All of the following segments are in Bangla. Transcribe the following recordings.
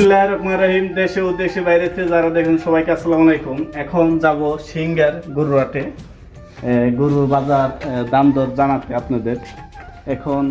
বিসমিল্লাহির রহমান রহিম, দেশে ও দেশে বাইরে থেকে যারা দেখেন সবাইকে আসসালামু আলাইকুম। এখন যাব সিঙ্গার গরুরাটে গরুর বাজার দাম দর জানাতে আপনাদের। এখন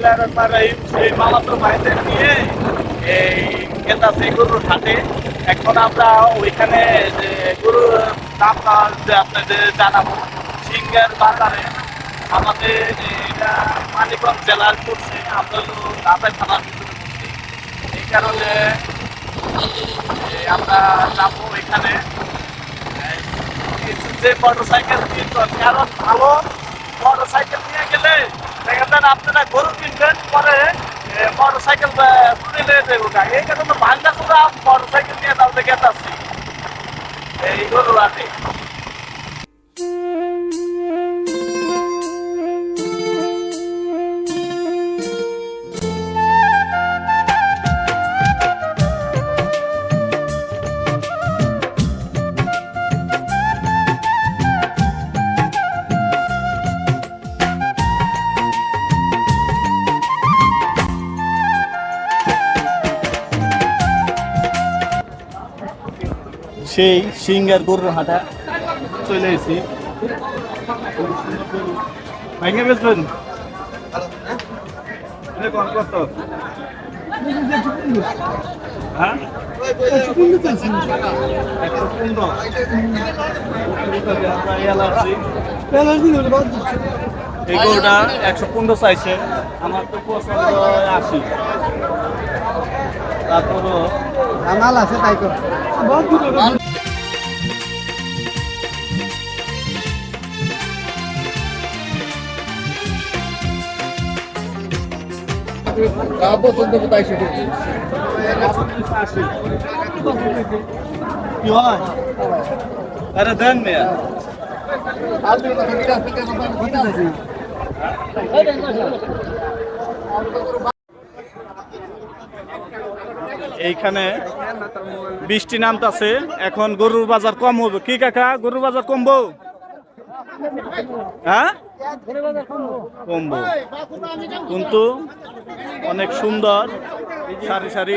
বিসমিল্লাহির রহমানির রহিম সেই মামাতো ভাইদের নিয়ে এই গেতাছি গরুর হাটে। এখন আমরা ওইখানে যে গরুর দাম আপনাদের জানাব সিঙ্গার বাজারে আমাদের এটা মানিকগঞ্জ জেলার করছে আমরা হলো থানার ভিতরে করছি এই কারণে আমরা যাব এখানে যে মোটর সাইকেল কারণ ভালো মোটর সাইকেল নিয়ে গেলে দেখা যান আপনারা গরু কিনবেন, পরে মোটর সাইকেল নিয়ে যাব এই কারণে ভাঙ্গা চোরা মোটর সাইকেল নিয়ে তাহলে গেতাছি এই গরু আছে সেই সিঙ্গার গরুর হাটা চলে এসেছি। কত কত? হ্যাঁ? এই একশো পনেরো চাইছে আমার তো পছন্দ আশি। তারপরও জানাল আছে তাই তো পছন্দ কোথায় সেটা আরে দেন মেয়া। এইখানে বৃষ্টি নামতাছে। এখন গরুর বাজার কম হবে। কি কাকা, গরুর বাজার কমবো? হ্যাঁ? কমবো। কিন্তু অনেক সুন্দর সারি সারি।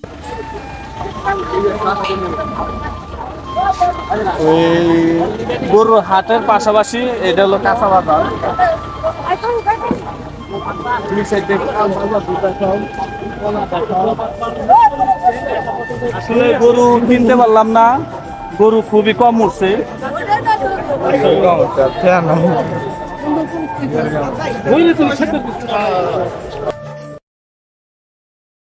গরুর হাটের পাশাপাশি এটা হলো কাঁচা বাজার। আসলে গরু কিনতে পারলাম না। গরু খুবই কম উঠছে।